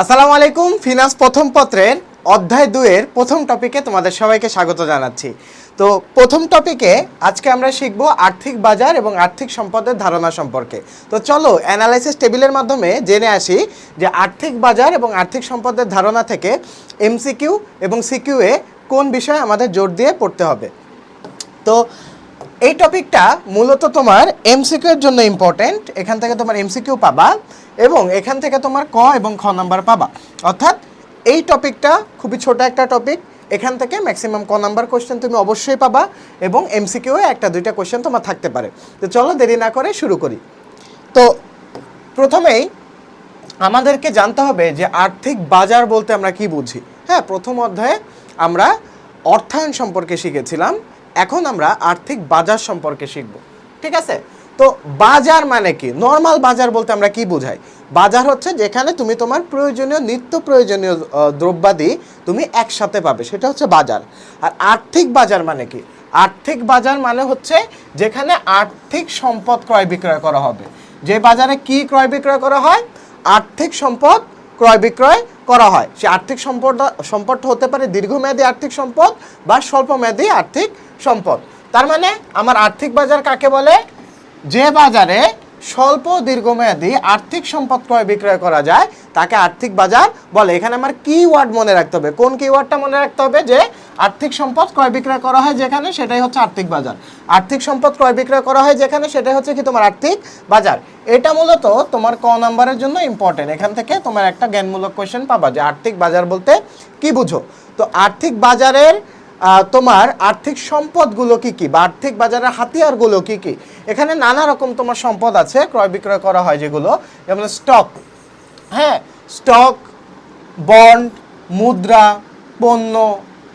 আসসালামু আলাইকুম, ফিনান্স প্রথম পত্রের অধ্যায় দুয়ের প্রথম টপিকে তোমাদের সবাইকে স্বাগত জানাচ্ছি। তো প্রথম টপিকে আজকে আমরা শিখব আর্থিক বাজার এবং আর্থিক সম্পদের ধারণা সম্পর্কে। তো চলো অ্যানালাইসিস টেবিলের মাধ্যমে জেনে আসি যে আর্থিক বাজার এবং আর্থিক সম্পদের ধারণা থেকে এমসিকিউ এবং সিকিউ এ কোন বিষয়ে আমাদের জোর দিয়ে পড়তে হবে। তো এই টপিকটা মূলত তোমার এমসিকিউ এর জন্য ইম্পর্টেন্ট এখান থেকে তোমার এমসিকিউ পাবা এবং এখান থেকে তোমার ক এবং খ নাম্বার পাবা। অর্থাৎ এই টপিকটা খুবই ছোট একটা টপিক। এখান থেকে ম্যাক্সিমাম ক নাম্বার কোশ্চেন তুমি অবশ্যই পাবা এবং এমসিকিউ একটা দুইটা কোশ্চেন তোমার থাকতে পারে। তো চলো দেরি না করে শুরু করি। তো প্রথমেই আমাদেরকে জানতে হবে যে আর্থিক বাজার বলতে আমরা কি বুঝি? হ্যাঁ প্রথম অধ্যায়ে আমরা অর্থায়ন সম্পর্কে শিখেছিলাম। এখন আমরা আর্থিক বাজার সম্পর্কে শিখব, ঠিক আছে? তো বাজার মানে কি? নর্মাল বাজার বলতে আমরা কি বুঝাই? বাজার হচ্ছে যেখানে তুমি তোমার প্রয়োজনীয়, নিত্য প্রয়োজনীয় দ্রব্যাদি তুমি একসাথে পাবে, সেটা হচ্ছে বাজার। আর আর্থিক বাজার মানে কি? আর্থিক বাজার মানে হচ্ছে যেখানে আর্থিক সম্পদ ক্রয় বিক্রয় করা হবে। যে বাজারে কি ক্রয় বিক্রয় করা হয়? আর্থিক সম্পদ ক্রয় বিক্রয় করা হয়। সে আর্থিক সম্পদ, সম্পদটা হতে পারে দীর্ঘমেয়াদী আর্থিক সম্পদ বা স্বল্পমেয়াদী আর্থিক সম্পদ। তার মানে আমার আর্থিক বাজার কাকে বলে? যে বাজারে স্বল্প দীর্ঘমেয়াদী আর্থিক সম্পদ ক্রয় বিক্রয় করা যায়, তাকে আর্থিক বাজার বলে। এখানে আমার কি ওয়ার্ড মনে রাখতে হবে। কোন কি ওয়ার্ডটা মনে রাখতে হবে? যে আর্থিক সম্পদ ক্রয় বিক্রয় করা হয় যেখানে, সেটাই হচ্ছে আর্থিক বাজার। আর্থিক সম্পদ ক্রয় বিক্রয় করা হয় যেখানে, সেটাই হচ্ছে কি তোমার আর্থিক বাজার। এটা মূলত তোমার ক নাম্বারের জন্য ইম্পর্টেন্ট এখান থেকে তোমার একটা জ্ঞানমূলক কোয়েশ্চেন পাবা যে আর্থিক বাজার বলতে কি বুঝো? তো আর্থিক বাজারের তোমার আর্থিক সম্পদগুলো কি কি বা আর্থিক বাজারের হাতিয়ারগুলো কি কি? এখানে নানা রকম তোমার সম্পদ আছে, ক্রয় বিক্রয় করা হয় যেগুলো। যেমন স্টক হ্যাঁ স্টক বন্ড মুদ্রা, পণ্য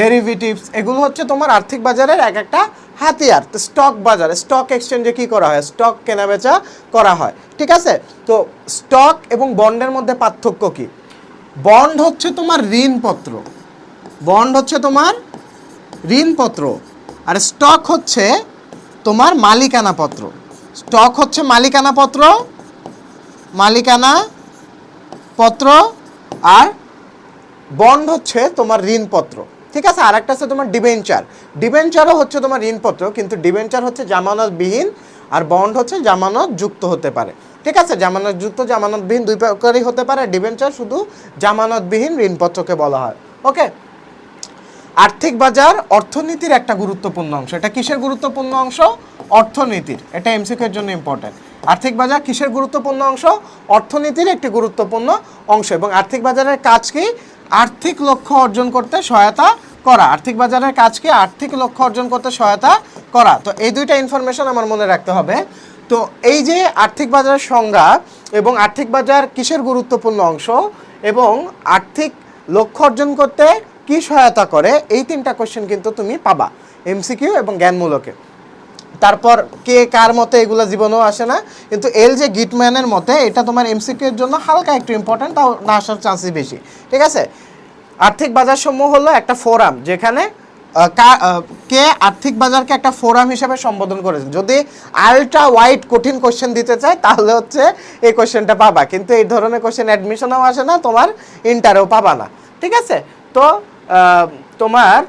ডেরিভেটিভস এগুলো হচ্ছে তোমার আর্থিক বাজারের এক একটা হাতিয়ার। তো স্টক বাজারে স্টক এক্সচেঞ্জে কি করা হয়? স্টক কেনাবেচা করা হয়। ঠিক আছে? তো স্টক এবং বন্ডের মধ্যে পার্থক্য কি? বন্ড হচ্ছে তোমার ঋণপত্র। বন্ড হচ্ছে তোমার ঋণপত্র। আর স্টক হচ্ছে তোমার মালিকানা পত্র স্টক হচ্ছে মালিকানা পত্র মালিকানা পত্র আর বন্ড হচ্ছে তোমার ঋণপত্র। ঠিক আছে আর একটা আছে তোমার ডিবেঞ্চার ডিবেঞ্চারও হচ্ছে তোমার ঋণপত্র, কিন্তু ডিবেঞ্চার হচ্ছে জামানতবিহীন আর বন্ড হচ্ছে জামানত যুক্ত হতে পারে। ঠিক আছে জামানত যুক্ত জামানতবিহীন দুই প্রকারই হতে পারে। ডিবেঞ্চার শুধু জামানতবিহীন ঋণপত্রকে বলা হয়। ওকে আর্থিক বাজার অর্থনীতির একটা গুরুত্বপূর্ণ অংশ। এটা কিসের গুরুত্বপূর্ণ অংশ? অর্থনীতির। এটা এমসিকিউ এর জন্য ইম্পর্টেন্ট আর্থিক বাজার কিসের গুরুত্বপূর্ণ অংশ? অর্থনীতির একটি গুরুত্বপূর্ণ অংশ। এবং আর্থিক বাজারের কাজ কি? আর্থিক লক্ষ্য অর্জন করতে সহায়তা করা। আর্থিক বাজারের কাজকে আর্থিক লক্ষ্য অর্জন করতে সহায়তা করা। তো এই দুইটা ইনফরমেশন আমার মনে রাখতে হবে। তো এই যে আর্থিক বাজারের সংজ্ঞা এবং আর্থিক বাজার কিসের গুরুত্বপূর্ণ অংশ এবং আর্থিক লক্ষ্য অর্জন করতে কি সহায়তা করে, এই তিনটা কোশ্চেন কিন্তু তুমি পাবা। এমসিকিউ এবং জ্ঞানমূলকে। তারপর কে কার মতে এগুলো জীবনেও আসে না। কিন্তু এল যে গিটম্যানের মতে, এটা তোমার এমসিকিউ এর জন্য হালকা একটু ইম্পর্টেন্ট তাও না আসার চান্সই বেশি। ঠিক আছে? আর্থিক বাজার সমূহ হলো একটা ফোরাম, যেখানে কা- আর্থিক বাজারকে একটা ফোরাম হিসেবে সম্বোধন করেছে। যদি আলট্রা ওয়াইড কঠিন কোশ্চেন দিতে চায়, তাহলে হচ্ছে এই কোশ্চেনটা পাবা। কিন্তু এই ধরনের কোশ্চেন অ্যাডমিশনেও আসে না, তোমার ইন্টারেও পাবা না। ঠিক আছে? তো তোমার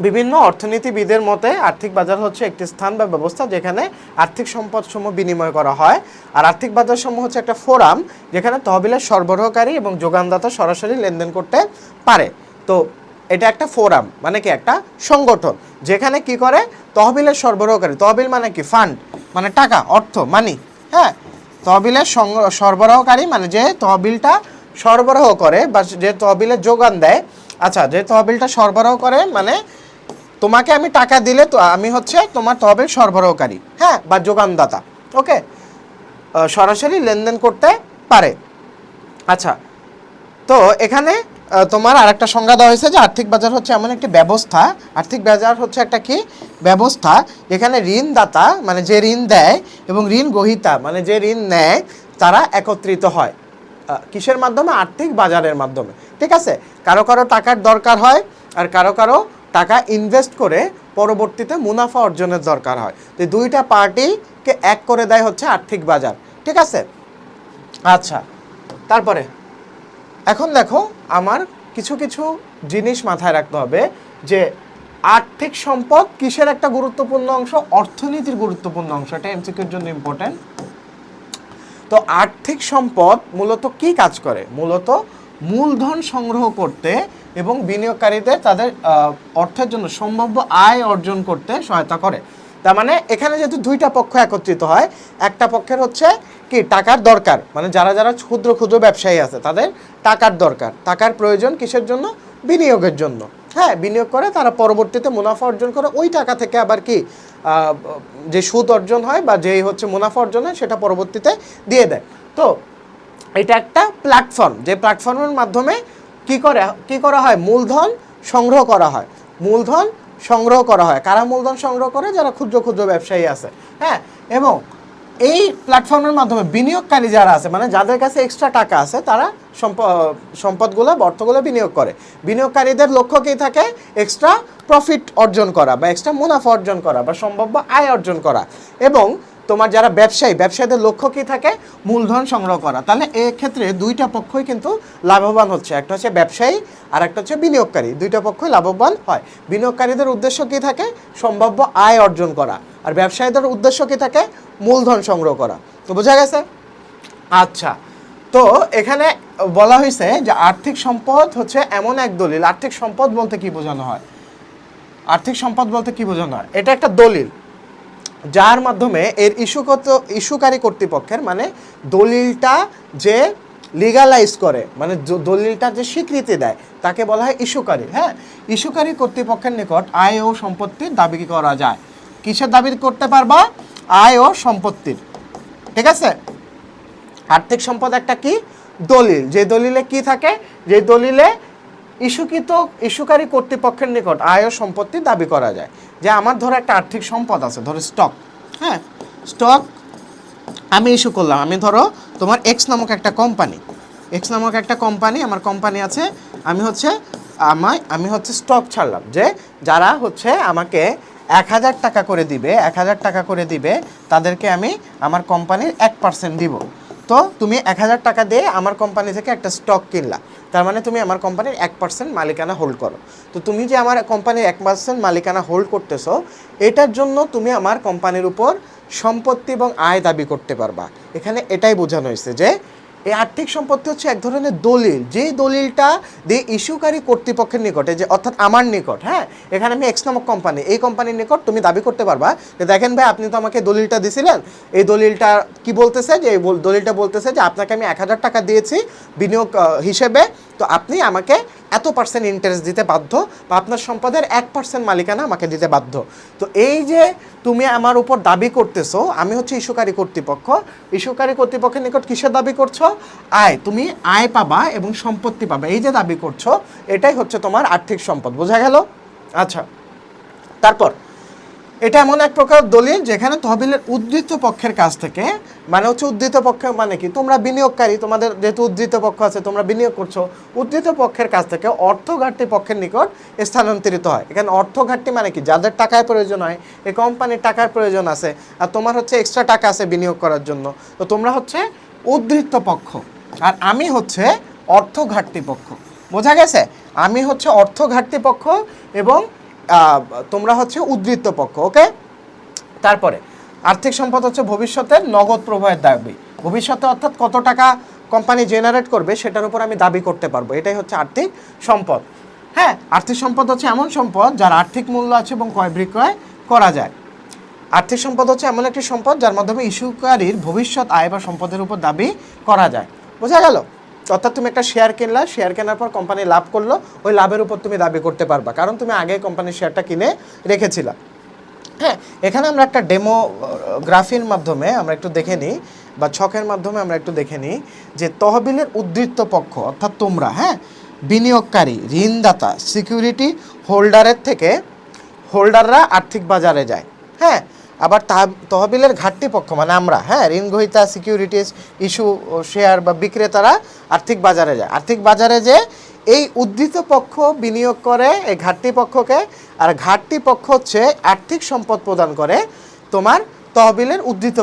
বিভিন্ন অর্থনীতিবিদের মতে আর্থিক বাজার হচ্ছে একটি স্থান বা ব্যবস্থা যেখানে আর্থিক সম্পদ সমূহ বিনিময় করা হয়। আর আর্থিক বাজার সমূহ হচ্ছে একটা ফোরাম যেখানে তহবিলের সরবরাহকারী এবং যোগানদাতা সরাসরি লেনদেন করতে পারে। তো এটা একটা ফোরাম মানে কি? একটা সংগঠন, যেখানে কি করে? তহবিলের সরবরাহকারী, তহবিল মানে কি? ফান্ড মানে টাকা, অর্থ মানি হ্যাঁ? তহবিলের সরবরাহকারী মানে যে তহবিলটা সরবরাহ করে বা যে তহবিলের যোগান দেয়। আচ্ছা যে তহবিলটা সরবরাহ করে মানে তোমাকে আমি টাকা দিলে তো আমি হচ্ছে তোমার তহবিল সরবরাহকারী হ্যাঁ? বা যোগানদাতা, ওকে? সরাসরি লেনদেন করতে পারে। আচ্ছা তো এখানে তোমার আরেকটা সংজ্ঞা দেওয়া হয়েছে যে আর্থিক বাজার হচ্ছে এমন একটি ব্যবস্থা। আর্থিক বাজার হচ্ছে একটা কি? ব্যবস্থা। যেখানে ঋণদাতা মানে যে ঋণ দেয় এবং ঋণ গ্রহীতা মানে যে ঋণ নেয়, তারা একত্রিত হয়। কিসের মাধ্যমে? আর্থিক বাজারের মাধ্যমে। ঠিক আছে? কারও কারও টাকার দরকার হয়, আর কারও কারও টাকা ইনভেস্ট করে পরবর্তীতে মুনাফা অর্জনের দরকার হয়। তো দুইটা পার্টিকে এক করে দেয় হচ্ছে আর্থিক বাজার, ঠিক আছে? আচ্ছা তারপরে, এখন দেখো আমার কিছু কিছু জিনিস মাথায় রাখতে হবে যে আর্থিক সম্পদ কিসের একটা গুরুত্বপূর্ণ অংশ? অর্থনীতির গুরুত্বপূর্ণ অংশ, এটা এমসিকিউর জন্য ইম্পর্টেন্ট তো আর্থিক সম্পদ মূলত কি কাজ করে? মূলত মূলধন সংগ্রহ করতে এবং বিনিয়োগকারীদের তাদের অর্থের জন্য সম্ভাব্য আয় অর্জন করতে সহায়তা করে। তার মানে এখানে যেহেতু দুইটা পক্ষ একত্রিত হয়, একটা পক্ষের হচ্ছে কি টাকার দরকার মানে যারা যারা ক্ষুদ্র ক্ষুদ্র ব্যবসায়ী আছে তাদের টাকার দরকার, টাকার প্রয়োজন কিসের জন্য? বিনিয়োগের জন্য। হ্যাঁ বিনিয়োগ করে তারা পরবর্তীতে মুনাফা অর্জন করে, ওই টাকা থেকে আবার কি যে সুদ অর্জন হয় বা যেই হচ্ছে মুনাফা অর্জন হয় সেটা পরবর্তীতে দিয়ে দেয়। তো এটা একটা প্ল্যাটফর্ম যে প্ল্যাটফর্মের মাধ্যমে কি করে, কি করা হয়? মূলধন সংগ্রহ করা হয়। মূলধন সংগ্রহ করা হয়। কারা মূলধন সংগ্রহ করে? যারা ক্ষুদ্র ক্ষুদ্র ব্যবসায়ী আছে। হ্যাঁ? এবং এই প্ল্যাটফর্মের মাধ্যমে বিনিয়োগকারী যারা আছে মানে যাদের কাছে এক্সট্রা টাকা আছে, তারা সম্প- সম্পদগুলো, অর্থগুলো বিনিয়োগ করে। বিনিয়োগকারীদের লক্ষ্য কী থাকে? এক্সট্রা প্রফিট অর্জন করা বা এক্সট্রা মুনাফা অর্জন করা বা সম্ভাব্য আয় অর্জন করা। এবং তোমার যারা ব্যবসায়ী, ব্যবসায়ীদের লক্ষ্য কী থাকে? মূলধন সংগ্রহ করা। তাহলে এক্ষেত্রে দুইটা পক্ষই কিন্তু লাভবান হচ্ছে। একটা হচ্ছে ব্যবসায়ী আর একটা হচ্ছে বিনিয়োগকারী। দুইটা পক্ষই লাভবান হয়। বিনিয়োগকারীদের উদ্দেশ্য কী থাকে? সম্ভাব্য আয় অর্জন করা। আর ব্যবসায়ীদের উদ্দেশ্য কী থাকে? মূলধন সংগ্রহ করা। তো বোঝা গেছে? আচ্ছা। তো এখানে বলা হয়েছে যে আর্থিক সম্পদ হচ্ছে এমন এক দলিল। আর্থিক সম্পদ বলতে কি বোঝানো হয়? আর্থিক সম্পদ বলতে কি বোঝানো হয়? এটা একটা দলিল। যার মাধ্যমে এর ইস্যুগত ইস্যুকারী কর্তৃপক্ষের মানে দলিলটা যে লিগালাইজ করে মানে দলিলটা যে স্বীকৃতি দেয়, তাকে বলা হয় ইস্যুকারী। হ্যাঁ? ইস্যুকারী কর্তৃপক্ষের নিকট আয় ও সম্পত্তির দাবি করা যায়? কিসের দাবি করতে পারবা? আয় ও সম্পত্তির। ঠিক আছে? আর্থিক সম্পদ একটা কি? দলিল। যে দলিলে কি থাকে? যে দলিলে ইস্যুকৃত, ইস্যুকারী কর্তৃপক্ষের নিকট আয় সম্পত্তি দাবি করা যায়। যে আমার ধরো একটা আর্থিক সম্পদ আছে, ধরো স্টক হ্যাঁ? স্টক আমি ইস্যু করলাম। আমি ধরো তোমার এক্স নামক একটা কোম্পানি এক্স নামক একটা কোম্পানি আমার কোম্পানি আছে, আমি হচ্ছে, আমায়, আমি হচ্ছে স্টক ছাড়লাম। যে যারা হচ্ছে আমাকে এক হাজার টাকা করে দিবে, এক হাজার টাকা করে দিবে, তাদেরকে আমি আমার কোম্পানির এক পার্সেন্ট দিব। তো তুমি এক হাজার টাকা দিয়ে আমার কোম্পানি থেকে একটা স্টক কিনলা। তার মানে তুমি আমার কোম্পানির এক পার্সেন্ট মালিকানা হোল্ড করো। তো তুমি যে আমার কোম্পানির এক পার্সেন্ট মালিকানা হোল্ড করতেছো, এটার জন্য তুমি আমার কোম্পানির উপর সম্পত্তি এবং আয় দাবি করতে পারবা। এখানে এটাই বোঝানো হয়েছে যে এই আর্থিক সম্পত্তি হচ্ছে এক ধরনের দলিল। যে দলিলটা দিয়ে ইস্যুকারী কর্তৃপক্ষের নিকটে যে অর্থাৎ আমার নিকট হ্যাঁ? এখানে আমি এক্স নামক কোম্পানি এই কোম্পানির নিকট তুমি দাবি করতে পারবা যে দেখেন ভাই, আপনি তো আমাকে দলিলটা দিছিলেন। এই দলিলটা কি বলতেছে? যে এই দলিলটা বলতেছে যে আপনাকে আমি এক হাজার টাকা দিয়েছি বিনিয়োগ হিসেবে। তো আপনি আমাকে এত পার্সেন্ট ইন্টারেস্ট দিতে বাধ্য বা আপনার সম্পদের এক পার্সেন্ট মালিকানা আমাকে দিতে বাধ্য। তো এই যে তুমি আমার উপর দাবি করতেছো, আমি হচ্ছে ইস্যুকারী কর্তৃপক্ষ। ইস্যুকারী কর্তৃপক্ষের নিকট কিসের দাবি করছ? আয়, তুমি আয় পাবা এবং সম্পত্তি পাবা। এই যে দাবি করছ, এটাই হচ্ছে তোমার আর্থিক সম্পদ, বোঝা গেল? আচ্ছা তারপর, এটা এমন এক প্রকার দলিল যেখানে তহবিলের উদ্ধৃত পক্ষের কাছ থেকে মানে হচ্ছে উদ্ধৃত পক্ষ মানে কি? তোমরা বিনিয়োগকারী, তোমাদের যেহেতু উদ্ধৃত পক্ষ আছে, তোমরা বিনিয়োগ করছ, উদ্ধৃত পক্ষের কাছ থেকে অর্থ ঘাটতি পক্ষের নিকট স্থানান্তরিত হয়। এখানে অর্থ ঘাটতি মানে কি? যাদের টাকায় প্রয়োজন হয়, এই কোম্পানির টাকার প্রয়োজন আছে, আর তোমার হচ্ছে এক্সট্রা টাকা আছে বিনিয়োগ করার জন্য। তো তোমরা হচ্ছে উদ্ধৃত পক্ষ। আর আমি হচ্ছে অর্থ ঘাটতি পক্ষ। বোঝা গেছে? আমি হচ্ছে অর্থ ঘাটতি পক্ষ এবং তোমরা হচ্ছে উদ্ধৃত পক্ষ, ওকে? তারপরে, আর্থিক সম্পদ হচ্ছে ভবিষ্যতের নগদ প্রবাহের দাবি। ভবিষ্যতে অর্থাৎ কত টাকা কোম্পানি জেনারেট করবে সেটার উপর আমি দাবি করতে পারব। এটাই হচ্ছে আর্থিক সম্পদ। হ্যাঁ আর্থিক সম্পদ হচ্ছে এমন সম্পদ যার আর্থিক মূল্য আছে এবং ক্রয় বিক্রয় করা যায়। আর্থিক সম্পদ হচ্ছে এমন একটি সম্পদ যার মাধ্যমে ইস্যুকারীর ভবিষ্যৎ আয় বা সম্পদের উপর দাবি করা যায়। বোঝা গেল? অর্থাৎ তুমি একটা শেয়ার কিনলা শেয়ার কেনার পর কোম্পানি লাভ করল, ওই লাভের উপর তুমি দাবি করতে পারবা, কারণ তুমি আগে কোম্পানির শেয়ারটা কিনে রেখেছিলা। হ্যাঁ এখানে আমরা একটা ডেমোগ্রাফির মাধ্যমে আমরা একটু দেখে নিই, বা ছকের মাধ্যমে আমরা একটু দেখে নিই যে তহবিলের উদ্ধৃত পক্ষ, অর্থাৎ তোমরা হ্যাঁ বিনিয়োগকারী, ঋণদাতা সিকিউরিটি হোল্ডারের থেকে হোল্ডাররা আর্থিক বাজারে যায়। হ্যাঁ আবার তহবিলের ঘাটতি পক্ষ মানে আমরা হ্যাঁ ঋণ গ্রহীতা সিকিউরিটিজ ইস্যু শেয়ার বা বিক্রেতারা আর্থিক বাজারে যায়। আর্থিক বাজারে যে এই উদ্ধৃত পক্ষ বিনিয়োগ করে, এই ঘাটতি পক্ষকে, আর ঘাটতি পক্ষ হচ্ছে আর্থিক সম্পদ প্রদান করে তোমার তহবিলের উদ্ধৃত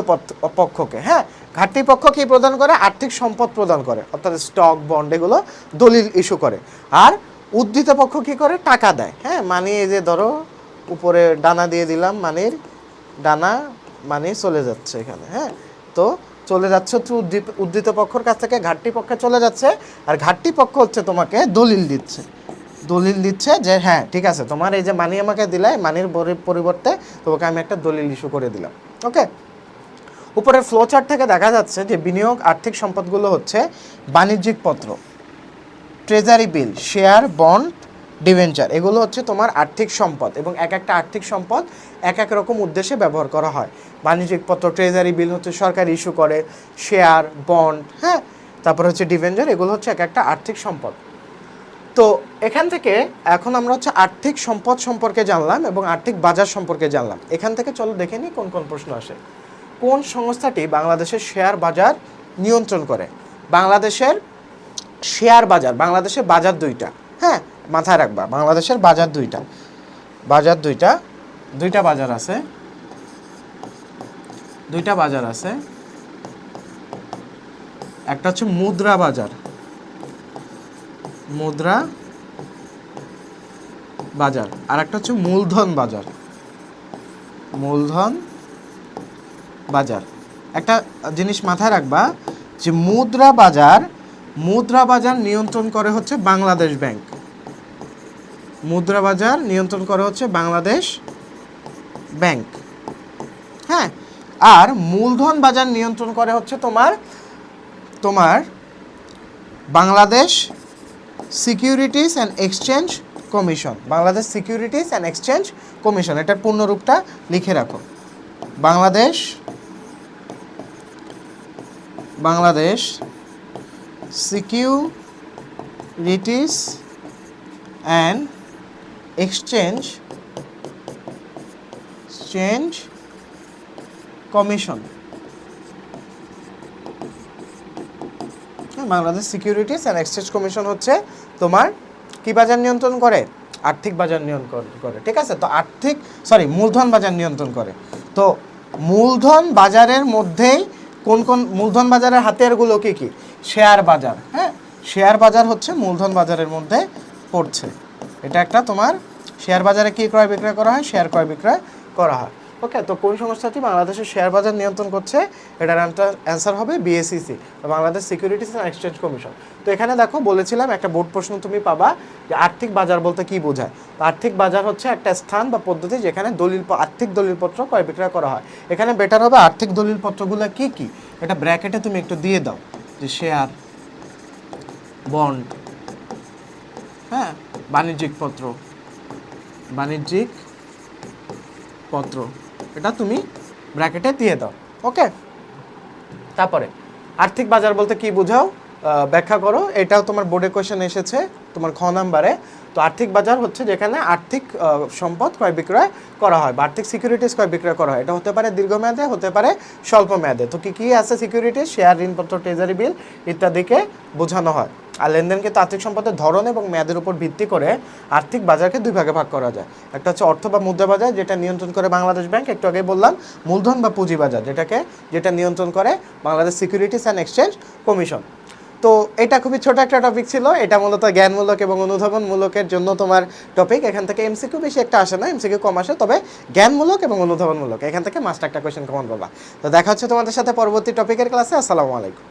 পক্ষকে হ্যাঁ। ঘাটতি পক্ষ কি প্রদান করে? আর্থিক সম্পদ প্রদান করে, অর্থাৎ স্টক বন্ড এগুলো দলিল ইস্যু করে। আর উদ্ধৃত পক্ষ কি করে? টাকা দেয় হ্যাঁ। মানে এই যে ধরো, উপরে ডানা দিয়ে দিলাম মানির ডানা মানে চলে যাচ্ছে এখানে হ্যাঁ? তো চলে যাচ্ছে হচ্ছে উদ্দীপ উদ্ধৃত পক্ষর কাছ থেকে ঘাটতি পক্ষে চলে যাচ্ছে। আর ঘাটতি পক্ষ হচ্ছে তোমাকে দলিল দিচ্ছে। দলিল দিচ্ছে যে হ্যাঁ ঠিক আছে, তোমার এই যে মানি আমাকে দিলে, মানির পরি- পরিবর্তে তোমাকে আমি একটা দলিল ইস্যু করে দিলাম, ওকে? উপরের ফ্লো চার্ট থেকে দেখা যাচ্ছে যে বিনিয়োগ, আর্থিক সম্পদগুলো হচ্ছে বাণিজ্যিক পত্র treasury bill share bond debenture. এগুলো হচ্ছে তোমার আর্থিক সম্পদ এবং এক একটা আর্থিক সম্পদ এক এক রকম উদ্দেশ্যে ব্যবহার করা হয়। বাণিজ্যিক পত্র ট্রেজারি বিল হচ্ছে সরকার ইস্যু করে শেয়ার বন্ড হ্যাঁ? তারপর হচ্ছে ডিভেঞ্চার, এগুলো হচ্ছে এক একটা আর্থিক সম্পদ। তো এখান থেকে এখন আমরা হচ্ছে আর্থিক সম্পদ সম্পর্কে জানলাম এবং আর্থিক বাজার সম্পর্কে জানলাম। এখান থেকে চলো দেখে নিই কোন কোন প্রশ্ন আসে। কোন সংস্থাটি বাংলাদেশের শেয়ার বাজার নিয়ন্ত্রণ করে? বাংলাদেশের শেয়ার বাজার, বাংলাদেশের বাজার দুইটা। মাথায় রাখবা, বাংলাদেশের বাজার দুইটা। বাজার দুইটা দুইটা বাজার আছে। দুইটা বাজার আছে। একটা হচ্ছে মুদ্রা বাজার। মুদ্রা বাজার। আর একটা হচ্ছে মূলধন বাজার। মূলধন বাজার। একটা জিনিস মাথায় রাখবা যে মুদ্রা বাজার মুদ্রা বাজার নিয়ন্ত্রণ করে হচ্ছে বাংলাদেশ ব্যাংক। মুদ্রা বাজার নিয়ন্ত্রণ করে হচ্ছে বাংলাদেশ ব্যাংক। হ্যাঁ আর মূলধন বাজার নিয়ন্ত্রণ করে হচ্ছে তোমার তোমার Bangladesh securities and exchange commission. Bangladesh securities and exchange commission, এটার পূর্ণরূপটা লিখে রাখো। Bangladesh Bangladesh securities and exchange change commission Bangladesh securities and exchange commission হচ্ছে তোমার কি বাজার নিয়ন্ত্রণ করে? আর্থিক বাজার নিয়ন্ত্রণ করে, ঠিক আছে? তো আর্থিক সরি মূলধন বাজার নিয়ন্ত্রণ করে। তো মূলধন বাজারের মধ্যেই কোন কোন মূলধন বাজারের হাতিয়ারগুলো কি কি? শেয়ার বাজার হ্যাঁ? শেয়ার বাজার হচ্ছে মূলধন বাজারের মধ্যে পড়ছে। এটা একটা তোমার শেয়ার বাজারে কি ক্রয় বিক্রয় করা হয়? শেয়ার ক্রয় বিক্রয় করা হয়। ওকে তো কোন সংস্থাটি বাংলাদেশের শেয়ার বাজার নিয়ন্ত্রণ করছে? এটার অ্যান্সার হবে BSEC Bangladesh securities and exchange commission তো এখানে দেখো, বলেছিলাম একটা বোর্ড প্রশ্ন তুমি পাবা যে আর্থিক বাজার বলতে কি বোঝায়? আর্থিক বাজার হচ্ছে একটা স্থান বা পদ্ধতি যেখানে দলিল, আর্থিক দলিলপত্র ক্রয় বিক্রয় করা হয়। এখানে বেটার হবে আর্থিক দলিলপত্রগুলো কি কি? এটা ব্র্যাকেটে তুমি একটু দিয়ে দাও যে শেয়ার বন্ড হ্যাঁ? বাণিজ্যিক পত্র। বাণিজ্যিক পত্র। এটা তুমি ব্র্যাকেটে দিয়ে দাও ওকে তারপরে, আর্থিক বাজার বলতে কি বোঝাও? ব্যাখ্যা করো, এটাও তোমার বোর্ডে কোয়েশন এসেছে, তোমার খ নাম্বারে তো আর্থিক বাজার হচ্ছে যেখানে আর্থিক সম্পদ ক্রয় বিক্রয় করা হয়, বা আর্থিক সিকিউরিটিস ক্রয় বিক্রয় করা হয়। এটা হতে পারে দীর্ঘমেয়াদে, হতে পারে স্বল্প মেয়াদে তো কি কি আছে সিকিউরিটিস শেয়ার ঋণপত্র ট্রেজারি বিল ইত্যাদিকে বোঝানো হয়। আর লেনদেনকে আর্থিক সম্পদের ধরন এবং মেয়াদের উপর ভিত্তি করে আর্থিক বাজারকে দুই ভাগে ভাগ করা যায়। একটা হচ্ছে অর্থ বা মুদ্রা বাজার, যেটা নিয়ন্ত্রণ করে বাংলাদেশ ব্যাংক। একটু আগে বললাম, মূলধন বা পুঁজি বাজার, যেটাকে, যেটা নিয়ন্ত্রণ করে Bangladesh securities and exchange commission তো এটা খুবই ছোট একটা টপিক ছিল। এটা মূলত জ্ঞানমূলক এবং অনুধাবনমূলকের জন্য তোমার টপিক এখান থেকে এমসিকিউ বেশি একটা আসে না এমসিকিউ কম আসে, তবে জ্ঞানমূলক এবং অনুধাবনমূলক। এখান থেকে মাস্টার একটা কোয়েশ্চেন কমন পাবা। তো দেখা হচ্ছে তোমাদের সাথে পরবর্তী টপিকের ক্লাসে আসসালামু আলাইকুম।